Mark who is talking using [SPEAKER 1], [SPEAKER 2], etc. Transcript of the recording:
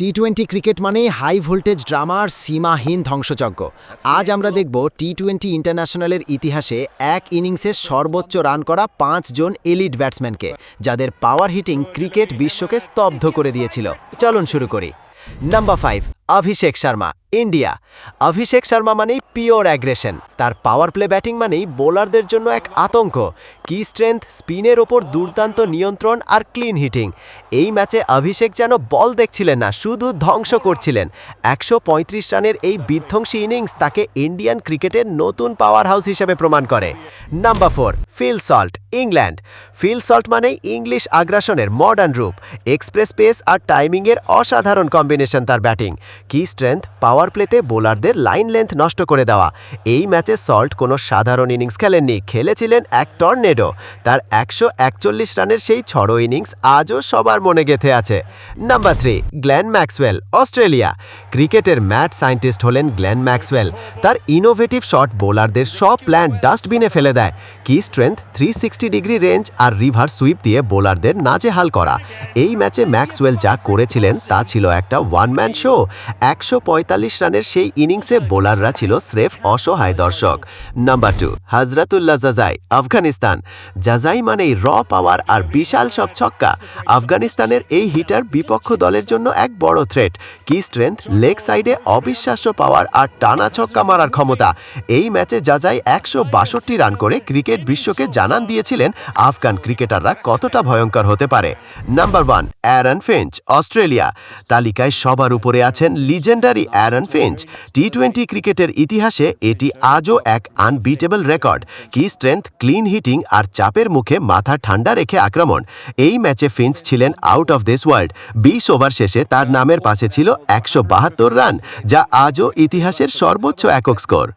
[SPEAKER 1] টি twenty cricket মানে high voltage ড্রামার সীমাহীন ধ্বংসযজ্ঞ। আজ আমরা দেখব টি টোয়েন্টি ইন্টারন্যাশনালের ইতিহাসে এক ইনিংসে সর্বোচ্চ রান করা পাঁচজন এলিট ব্যাটসম্যানকে যাদের পাওয়ার হিটিং ক্রিকেট বিশ্বকে স্তব্ধ করে দিয়েছিল। চলন শুরু করি। Number five Abhishek Sharma India Abhishek Sharma মানেই পিওর অ্যাগ্রেশন তার পাওয়ার প্লে ব্যাটিং মানেই বোলারদের জন্য এক আতঙ্ক। কি স্ট্রেংথ স্পিনের ওপর দুর্দান্ত নিয়ন্ত্রণ আর ক্লিন হিটিং এই ম্যাচে অভিষেক যেন বল দেখছিলেন না, শুধু ধ্বংস করছিলেন। একশো পঁয়ত্রিশ রানের এই বিধ্বংসী ইনিংস তাকে ইন্ডিয়ান ক্রিকেটের নতুন পাওয়ার হাউস হিসেবে প্রমাণ করে। Number four Phil Salt England Phil Salt মানেই ইংলিশ আগ্রাসনের মডার্ন রূপ। এক্সপ্রেস পেস আর টাইমিংয়ের অসাধারণ কম্বিনেশন তার ব্যাটিং। কি স্ট্রেংথ, পাওয়ার প্লেতে বোলারদের লাইন লেন্থ নষ্ট করে দেওয়া। এই ম্যাচে সল্ট কোনো সাধারণ ইনিংস খেলেননি, খেলেছিলেন এক টর্নেডো। তার একশো একচল্লিশ রানের সেই ছড়ো ইনিংস আজও সবার মনে গেথে আছে। Number three Glenn Maxwell, Australia. ক্রিকেটের ম্যাট সায়েন্টিস্ট হলেন গ্ল্যান ম্যাক্সওয়েল। তার ইনোভেটিভ শট বোলারদের সব প্ল্যান ডাস্টবিনে ফেলে দেয়। Key strength three degree range আর রিভার সুইপ দিয়ে বোলারদের নাজেহাল করা। এই ম্যাচে ম্যাক্সওয়েল যা করেছিলেন তা ছিল একটা ওয়ান ম্যান শো একশো পঁয়তাল্লিশ রানের সেই ইনিংসে বোলাররা ছিল স্রেফ অসহায় দর্শক। Number two Hazratullah Zazai, Afghanistan. Zazai মানেই র পাওয়ার আর বিশাল সব ছক্কা। আফগানিস্তানের এই হিটার বিপক্ষ দলের জন্য এক বড় থ্রেট কি স্ট্রেংথ লেগ সাইডে অবিশ্বাস্য পাওয়ার আর টানা ছক্কা মারার ক্ষমতা। এই ম্যাচে জাজাই একশো বাষট্টি রান করে ক্রিকেট বিশ্বকে জানান দিয়েছিলেন আফগান ক্রিকেটাররা কতটা ভয়ঙ্কর হতে পারে। Number one Aaron Finch Australia. তালিকায় সবার উপরে আছেন legendary Aaron Finch T twenty ক্রিকেটের ইতিহাসে এটি আজও এক unbeatable record key strength clean hitting আর চাপের মুখে মাথা ঠান্ডা রেখে আক্রমণ। এই ম্যাচে ফিঞ্চ ছিলেন আউট অফ দিস ওয়ার্ল্ড বিশ ওভার শেষে তার নামের পাশে ছিল একশো বাহাত্তর রান যা আজও ইতিহাসের সর্বোচ্চ একক স্কোর.